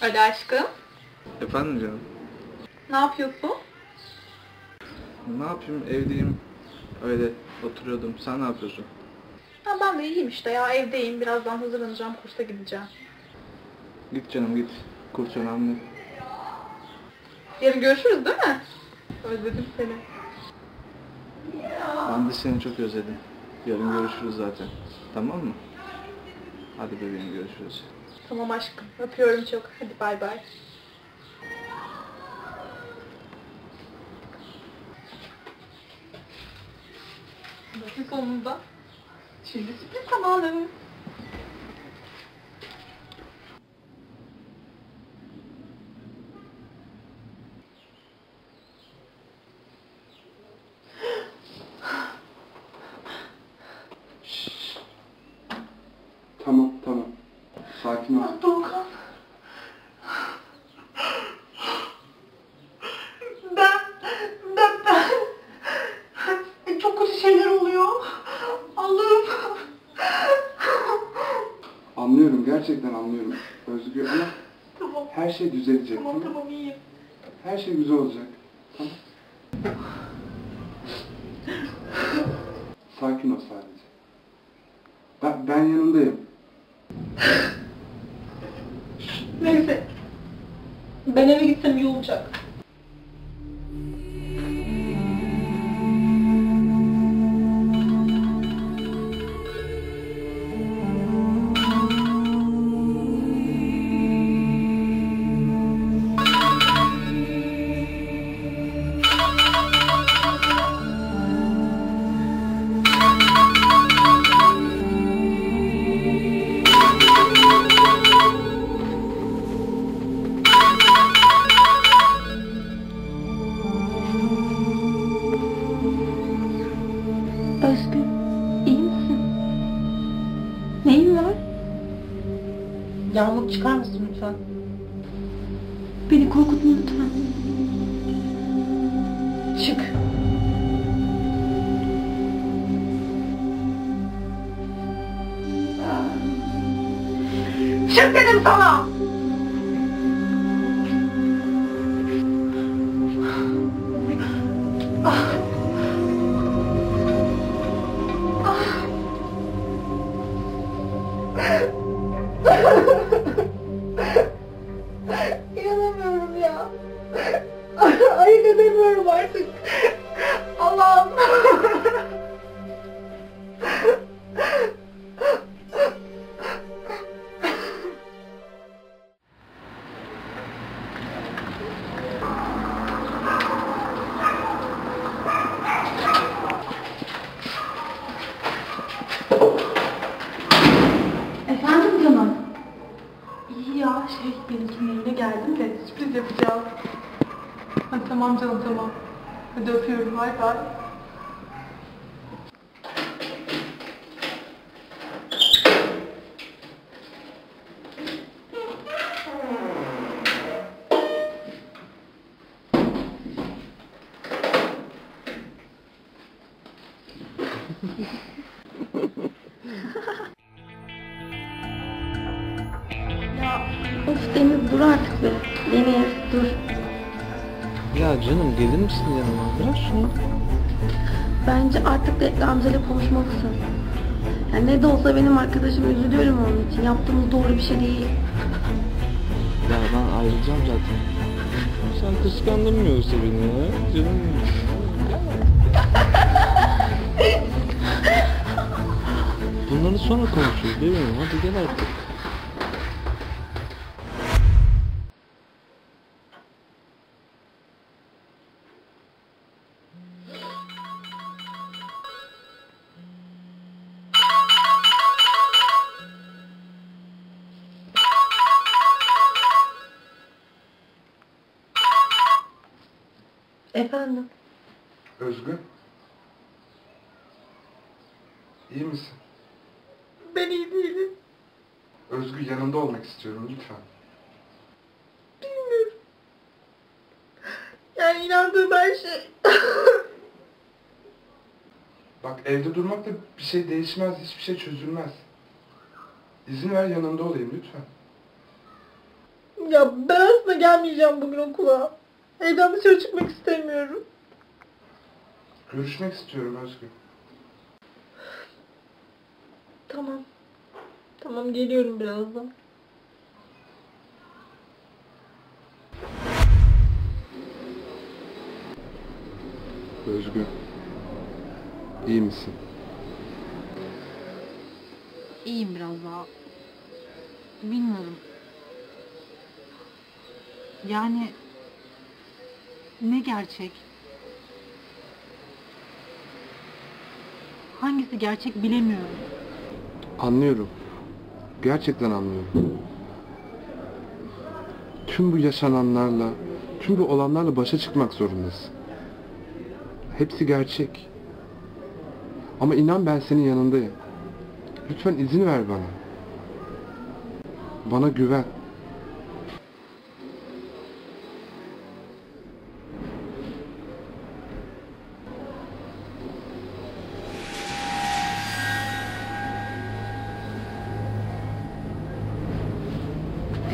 Hadi aşkım. Efendim canım. Ne yapıyorsun? Ne yapayım evdeyim. Öyle oturuyordum. Sen ne yapıyorsun? Ha, ben de iyiyim işte ya evdeyim. Birazdan hazırlanacağım kursa gideceğim. Git canım git. Kurs önemli. Yarın görüşürüz değil mi? Özledim seni. Ben de seni çok özledim. Yarın görüşürüz zaten. Tamam mı? Hadi bebeğim görüşürüz. Tamam aşkım. Öpüyorum çok. Hadi bay bay. Bakın sonunda. Şimdi sürpriz zamanı. Tamam tamam. Sakin ol. Doğukan. Ben, ben, ben. Çok kötü şeyler oluyor. Allah'ım. Anlıyorum gerçekten anlıyorum. Özgür ama Tamam, her şey düzelecek. tamam, tamam iyiyim. Her şey güzel olacak. Tamam. Sakin ol sadece. Ben, ben yanındayım. Neyse. Ben eve gitsem iyi olacak. Neyin var? Yağmur çıkar mısın lütfen? Beni korkutma lütfen. Çık. Çık dedim sana! Şey benimkinin evine geldim de sürpriz yapacağım. Hadi tamam canım tamam. Hadi öpüyorum bay bay. of Deniz dur artık be. Deniz dur. Ya canım gelir misin yanıma? Bırak şunu. Bence artık Defne amcayla konuşmalısın. Yani ne de olsa benim arkadaşım üzülüyorum onun için. Yaptığımız doğru bir şey değil. Ya ben ayrılacağım zaten. Sen kıskandın mı yoksa beni ya? Canım. Bunları sonra konuşuruz değil mi? Hadi gel artık. Efendim? Özgür. İyi misin? Ben iyi değilim. Özgür yanında olmak istiyorum lütfen. Bilmiyorum. Yani inandığım her şey. Bak evde durmakla bir şey değişmez, hiçbir şey çözülmez. İzin ver yanında olayım lütfen. Ya ben aslında gelmeyeceğim bugün okula. Evden dışarı çıkmak istemiyorum. Görüşmek istiyorum aşkım. Tamam. Tamam geliyorum birazdan. Özgür. İyi misin? İyiyim biraz daha. Bilmiyorum. Yani ne gerçek? Hangisi gerçek bilemiyorum. Anlıyorum. Gerçekten anlıyorum. Tüm bu yaşananlarla, tüm bu olanlarla başa çıkmak zorundasın. Hepsi gerçek. Ama inan ben senin yanındayım. Lütfen izin ver bana. Bana güven.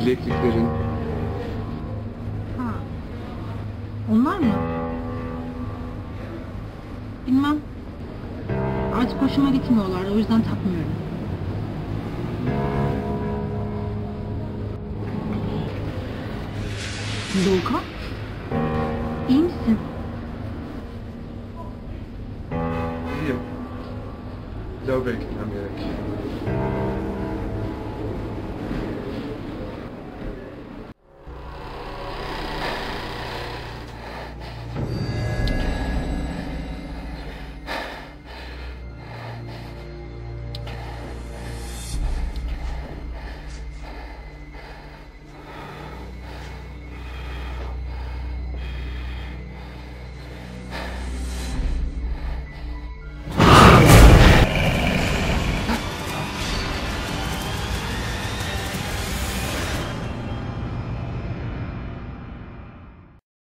Bilekliklerin, Ha. Onlar mı? Bilmem. Artık hoşuma gitmiyorlar. O yüzden takmıyorum. Doğukan? İyi misin? İyiyim. Love